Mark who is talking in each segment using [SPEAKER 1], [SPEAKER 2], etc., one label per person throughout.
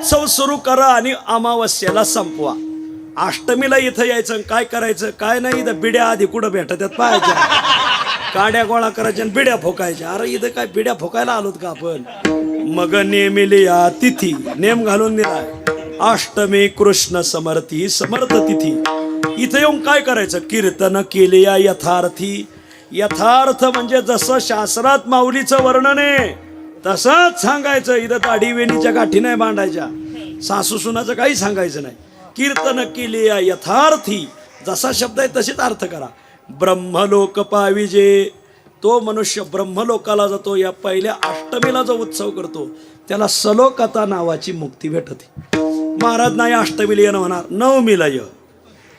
[SPEAKER 1] उत्सव सुरू करा आणि अमावस्येला संपवा. अष्टमीला इथं यायचं आणि काय करायचं? काय नाही इथं बिड्या आधी कुठं भेटत पाहायच्या. काड्या गोळा करायच्या आणि बिड्या फोकायच्या. अरे इथं काय बिड्या फोकायला आलोत का आपण? मग नेमिली या तिथी. नेम घालून दिला. अष्टमी कृष्ण समर्थी समर्थ तिथी. इथं येऊन काय करायचं? कीर्तन केले या यथार्थी. यथार्थ म्हणजे जसं शास्त्रात माऊलीचं वर्णन आहे. तसंच सांगायचं इथं दाढी वेणीच्या गाठी नाही मांडायच्या सासू सुनाचं काही सांगायचं नाही. कीर्तन केली यथार्थी. जसा शब्द आहे तसेच अर्थ करा. ब्रह्मलोक पाविजे तो मनुष्य ब्रह्मलोकाला जातो. या पहिल्या अष्टमीला जो उत्सव करतो त्याला सलोकता नावाची मुक्ती भेटते. महाराज नाही अष्टमीला येणं होणार. नवमीला य.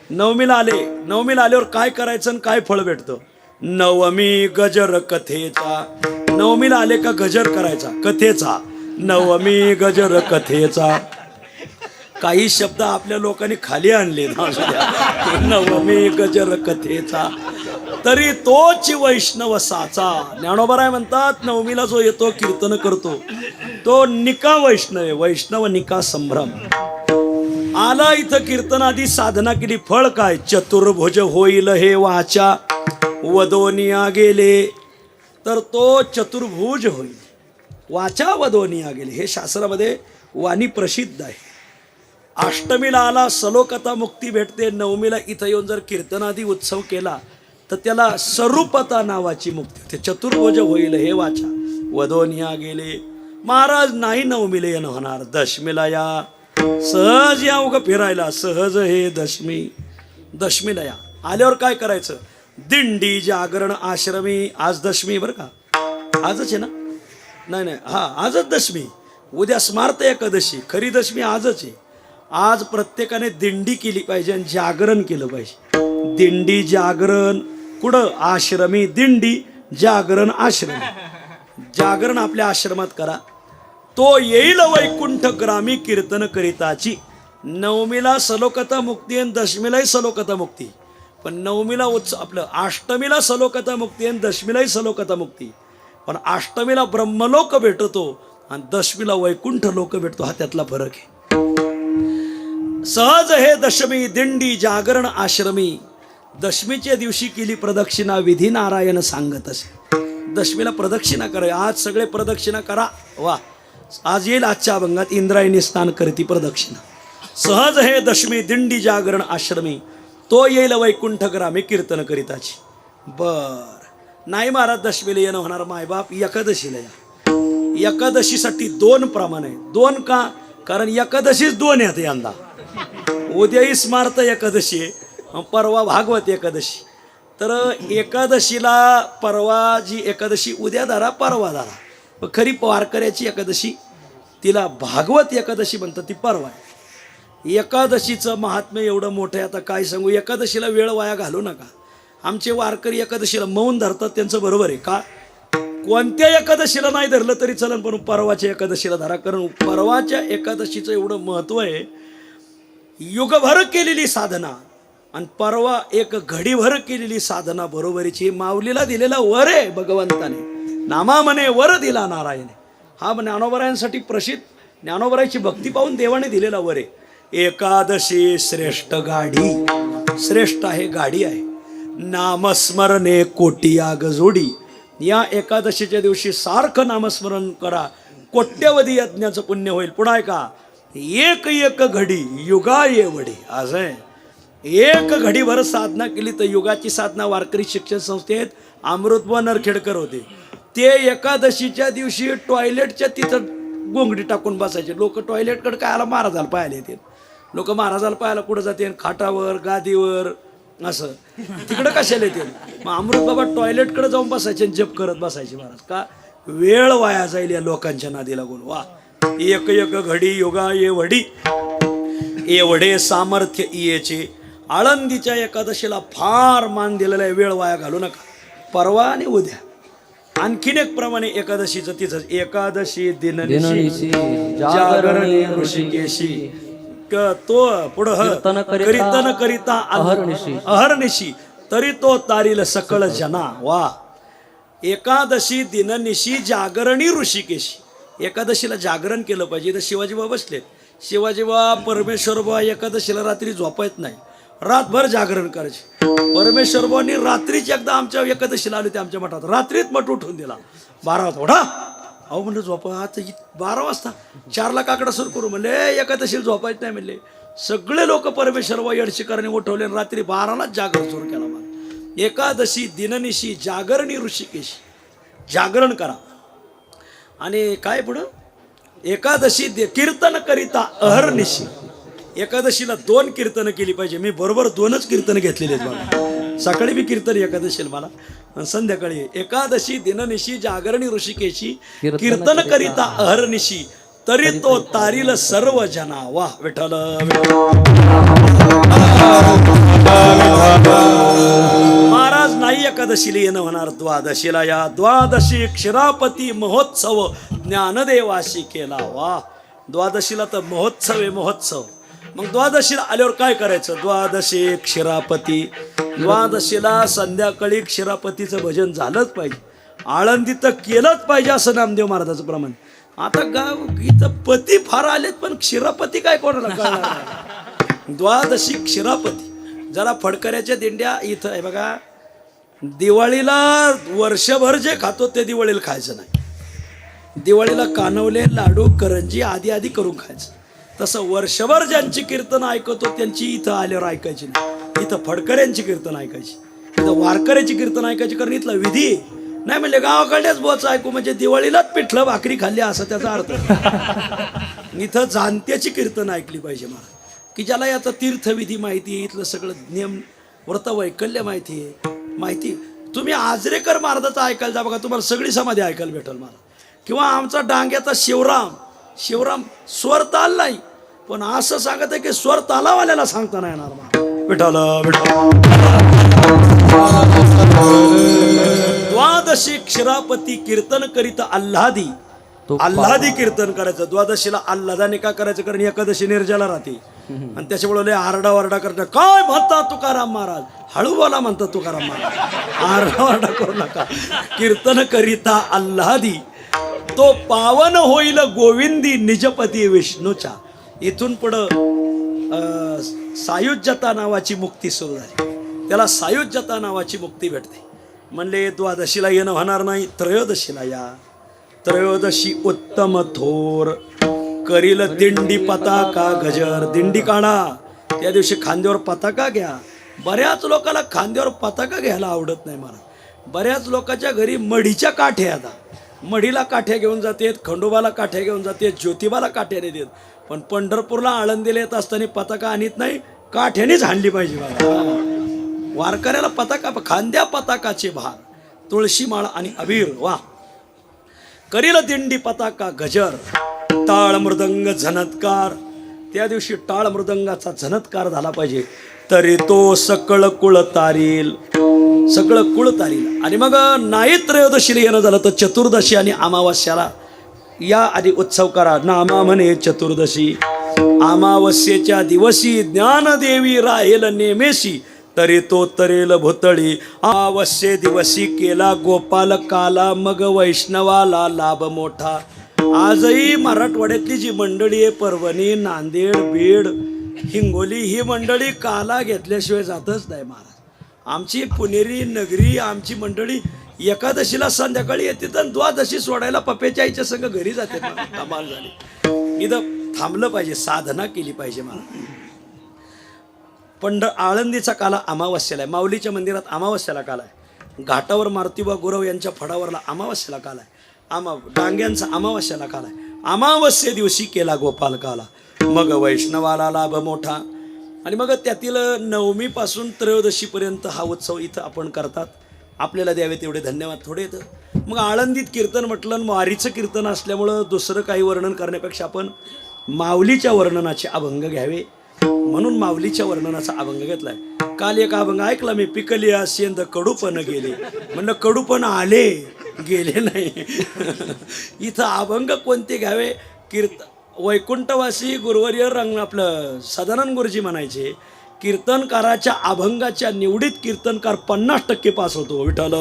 [SPEAKER 1] नवमीला आले. नवमीला आल्यावर काय करायचं आणि काय फळ भेटतं? नवमी गजर कथेचा. नवमीला आले का गजर करायचा? कथेचा. नवमी गजर कथेचा. काही शब्द आपल्या लोकांनी खाली आणले नवमी गजर कथेचा. तरी तोच वैष्णव साचा. ज्ञानोबराय म्हणतात नवमीला जो येतो कीर्तन करतो तो निका वैष्णव वैष्णव निका संभ्रम. आला इथं कीर्तन आधी साधना केली फळ काय? चतुर्भुज होईल हे वाचा. वदोनिया गेले तर तो चतुर्भुज होईल. वाचा वदोनिया गेले. हे शास्त्रामध्ये वाणी प्रसिद्ध आहे. अष्टमीला आला सलोकता मुक्ती भेटते. नवमीला इथं येऊन जर कीर्तनादी उत्सव केला तर त्याला स्वरूपता नावाची मुक्ती होते. चतुर्भुज होईल हे वाचा. वदोनिया गेले. महाराज नाही नवमीला येणं होणार. दशमीला या. सहज या उगं फिरायला. सहज हे दशमी. दशमीला या. आल्यावर काय करायचं? दिंडी जागरण आश्रमी आज दशमी बरं का? आजच आहे ना? नाही नाही हा आजच दशमी. उद्या स्मार्त एकादशी खरी दशमी आजच आहे. आज प्रत्येकाने दिंडी केली पाहिजे आणि जागरण केलं पाहिजे. दिंडी जागरण कुठं? आश्रमी दिंडी जागरण आश्रमी. जागरण आपल्या आश्रमात करा. तो येईल वैकुंठ ग्रामी कीर्तन करिताची. नवमीला सलोकता मुक्ती आणि दशमीलाही सलोकता मुक्ती. पण नवमीला उत्सव आपलं अष्टमीला सलोकता मुक्ती आणि दशमीलाही सलोकता मुक्ती. पण अष्टमीला ब्रह्मलोक भेटतो आणि दशमीला वैकुंठ लोक भेटतो हा त्यातला फरक आहे. सहज हे दशमी दिंडी जागरण आश्रमी दशमीच्या दिवशी केली प्रदक्षिणा विधी नारायण सांगत असे. दशमीला प्रदक्षिणा करा आज सगळे प्रदक्षिणा करा. वा आज येईल आजच्या अभंगात इंद्रायणी स्नान करती प्रदक्षिणा. सहज हे दशमी दिंडी जागरण आश्रमी तो येईल वैकुंठ ग्रामे कीर्तन करीताची. बर. नाही महाराज दशमीला येणं होणार मायबाप एकादशीला या. एकादशीसाठी दोन प्रमाण आहे दोन का? कारण एकादशीच दोन आहेत यंदा. उद्याही स्मार्त एकादशी आहे परवा भागवत एकादशी. तर एकादशीला परवा जी एकादशी उद्या धरा परवा धरा. खरी वारकऱ्याची एकादशी तिला भागवत एकादशी म्हणतात ती परवा आहे. एकादशीचं महात्म्य एवढं मोठं आहे. आता काय सांगू? एकादशीला वेळ वाया घालू नका. आमचे वारकरी एकादशीला मौन धरतात त्यांचं बरोबर आहे का? कोणत्या एकादशीला नाही धरलं तरी चलन पण परवाच्या एकादशीला धरा. कारण परवाच्या एकादशीचं एवढं महत्त्व आहे. युगभर केलेली साधना आणि परवा एक घडीभर केलेली साधना बरोबरीची. माऊलीला दिलेला वर आहे भगवंताने. नामा म्हणे वर दिला नारायण. हा ज्ञानोबरायांसाठी प्रसिद्ध ज्ञानोबरायची भक्ती पाहून देवाने दिलेला वर आहे. एकादशी श्रेष्ठ गाडी. श्रेष्ठ आहे गाडी आहे. नामस्मरणे कोटी गजोडी. जोडी या एकादशीच्या दिवशी सारखं नामस्मरण करा. कोट्यवधी यज्ञाचं पुण्य होईल. पुन्हा ऐका. एक एक घडी युगा येवडी वडी आहे. एक घडीभर साधना केली तर युगाची साधना वारकरी शिक्षण संस्थेत अमृतव नरखेडकर होते. ते एकादशीच्या दिवशी टॉयलेटच्या तिथं गोंगडी टाकून बसायचे. लोक टॉयलेटकडे काय आला मारा झाला पाहिले येते लोक महाराजाला पाहायला कुठं जाते खाटावर गादीवर असं. तिकडं कशाला येते मग अमृत बाबा टॉयलेटकडे जाऊन बसायचे आणि जप करत बसायचे महाराज. का? वेळ वाया जाईल या लोकांच्या नादी लागून वा. एक एक घडी योगा ये वडी. एवढे सामर्थ्य इयेचे. आळंदीच्या एकादशीला फार मान दिलेला आहे. वेळ वाया घालू नका. परवा आणि उद्या. आणखीन एक प्रमाणे एकादशीचं तिथं एकादशी दिननिशी जागरणी ऋषिकेशी. तो पुढं
[SPEAKER 2] कीर्तन करिता अहर्निशी.
[SPEAKER 1] अहर्निशी. तरी तो तारील सकळ जना. वा. एकादशी दिननिशी जागरणी ऋषिकेशी. एकादशीला जागरण केलं पाहिजे. तर शिवाजी बाबा बसलेत परमेश्वर बा एकादशीला रात्री झोपायत नाही. रातभर जागरण करायचे. परमेश्वर बुवांनी रात्रीच एकदा आमच्या एकादशीला आले ते आमच्या मठात. रात्रीत मठ उठून दिला. बारा वाजता. उठा. अहो म्हणलं झोपा आता बारा वाजता. चारला काकडा सुरू करू. म्हणले एकादशीला झोपायच नाही म्हणले. सगळे लोक परमेश्वर व येडशीकरांनी उठवले आणि रात्री बारालाच जागरण सुरू केला मला एकादशी दिननिशी जागरणी ऋषिकेशी. जागरण करा. आणि काय पुढं? एकादशी दे- कीर्तन करिता अहर्निशी एकादशीला दोन कीर्तन केली पाहिजे. मी बरोबर दोनच कीर्तन घेतलेली आहेत मला सकाळी मी कीर्तन एकादशीला मला. आणि संध्याकाळी एकादशी दिननिशी जागरणी ऋषिकेशी कीर्तन करिता. अहर्निशी तरी तो तारील सर्व जना विठ्ठल विठ्ठल. महाराज नाही एकादशीला येणं होणार द्वादशीला. या द्वादशी क्षीरापती महोत्सव ज्ञानदेवाशी केला. वा द्वादशीला तर महोत्सव आहे महोत्सव. मग द्वादशीला आल्यावर काय करायचं? द्वादशी क्षीरापती. द्वादशीला संध्याकाळी क्षीरापतीचं भजन झालंच पाहिजे. आळंदी तर केलंच पाहिजे असं नामदेव महाराजाचं प्रमाण. आता गाव इथं पती फार आलेत पण क्षीरापती काय कोणाला द्वादशी क्षीरापती. जरा फडकऱ्याच्या दिंड्या इथं आहे बघा. दिवाळीला वर्षभर जे खातो ते दिवाळीला खायचं नाही. दिवाळीला कानवले लाडू करंजी आधी आधी करून खायचं. तसं वर्षभर ज्यांची कीर्तन ऐकतो त्यांची इथं आल्यावर ऐकायची नाही. इथं फडकऱ्यांची कीर्तन ऐकायची. इथं वारकऱ्याची कीर्तन ऐकायची कारण इथला विधी. नाही म्हणले गावाकडल्याच बोच ऐकू म्हणजे दिवाळीलाच पिठलं भाकरी खाल्ली असं त्याचा अर्थ इथं जाणत्याची कीर्तन ऐकली पाहिजे मला. की ज्याला याचा तीर्थविधी माहिती आहे इथलं सगळं नियम व्रत वैकल्य माहिती आहे. माहिती तुम्ही आजरेकर महाराजाचं ऐकायला जा बघा तुम्हाला सगळी समाधी ऐकायला भेटेल मला. किंवा आमचा डांग्याचा शिवराम शिवराम स्वर ताल नाही. पण असं सांगत आहे की स्वर तालावाल्याला सांगता नाही येणार विठाल द्वादशी क्षीरापती कीर्तन करीत आल्हादी. आल्हादी कीर्तन करायचं. द्वादशीला आल्हादाने का करायचं? कारण एकादशी निर्जला राहते. आणि त्याच्यामुळे लय आरडा वारडा करतात. काय म्हणता तुकाराम महाराज? हळू बोला म्हणतात तुकाराम महाराज. आरडा वारडा करू नका. कीर्तन करिता आल्हादी. तो पावन होईल गोविंदी निजपती विष्णूच्या. इथून पुढं सायुज्यता नावाची मुक्ती सुरू झाली. त्याला सायुज्यता नावाची मुक्ती भेटते. म्हणले द्वादशीला येणं होणार नाही त्रयोदशीला या. त्रयोदशी उत्तम थोर करील दिंडी पताका गजर. दिंडी काढा. त्या दिवशी खांद्यावर पताका घ्या. बऱ्याच लोकाला खांद्यावर पताका घ्यायला आवडत नाही मला बऱ्याच लोकांच्या घरी मढीच्या काठ्या आता मढीला काठ्या घेऊन जातेत खंडोबाला काठ्या घेऊन जातेत ज्योतिबाला काठ्याने देत पण पंढरपूरला आळंदीला येत असताना पताका आणत नाही काठ्यानेच हाणली पाहिजे बाबा. वारकऱ्याला पताका खांद्या पताकाचे भार तुळशी माळ आणि अबीर वा. करील दिंडी पताका गजर टाळ मृदंग झनत्कार. त्या दिवशी टाळ मृदंगाचा झनत्कार झाला पाहिजे. तरी तो सकळ कुळ तारील सगळं कुळ तारील. आणि मग नाही त्रयोदशीला येणं झालं तर चतुर्दशी आणि अमावास्याला या आधी उत्सव करा. नामा म्हणे चतुर्दशी. अमावस्येच्या दिवशी ज्ञानदेवी राहील नेमेशी. तरी तो तरेल भुतळी. अमावस्ये दिवशी केला गोपाल काला मग वैष्णवाला लाभ मोठा. आजही मराठवाड्यातली जी मंडळी आहे परभणी नांदेड बीड हिंगोली ही मंडळी काला घेतल्याशिवाय जातच नाही महाराज. आमची पुणेरी नगरी आमची मंडळी एकादशीला संध्याकाळी येते तर द्वादशी सोडायला पप्याच्या आईच्या संघ घरी जाते कमाल झाली. इथं थांबलं पाहिजे साधना केली पाहिजे मला पंढ आळंदीचा काला अमावस्याला आहे. माऊलीच्या मंदिरात अमावस्याला काला आहे. घाटावर मारुतीबा गुरव यांच्या फडावरला अमावस्याला काला आहे. आमा डांग्यांचा अमावस्याला काला आहे. अमावस्ये दिवशी केला गोपाल काला. मग वैष्णवाला लाभ मोठा. आणि मग त्यातील नवमीपासून त्रयोदशीपर्यंत हा उत्सव इथं आपण करतात. आपल्याला द्यावे तेवढे धन्यवाद. थोडे येतं. मग आळंदीत कीर्तन म्हटलं आणि वारीचं कीर्तन असल्यामुळं दुसरं काही वर्णन करण्यापेक्षा आपण माऊलीच्या वर्णनाचे अभंग घ्यावे. म्हणून माऊलीच्या वर्णनाचा अभंग घेतलाय. काल एक अभंग ऐकला मी पिकली असेंद कडूपण गेले. म्हणलं कडूपण आले गेले नाही. इथं अभंग कोणते घ्यावे? कीर्त वैकुंठवासी गुरुवर्य रंग आपलं सदानंद गुरुजी म्हणायचे. कीर्तनकाराच्या अभंगाच्या निवडीत कीर्तनकार पन्नास टक्के पास होतो. विठ्ठल.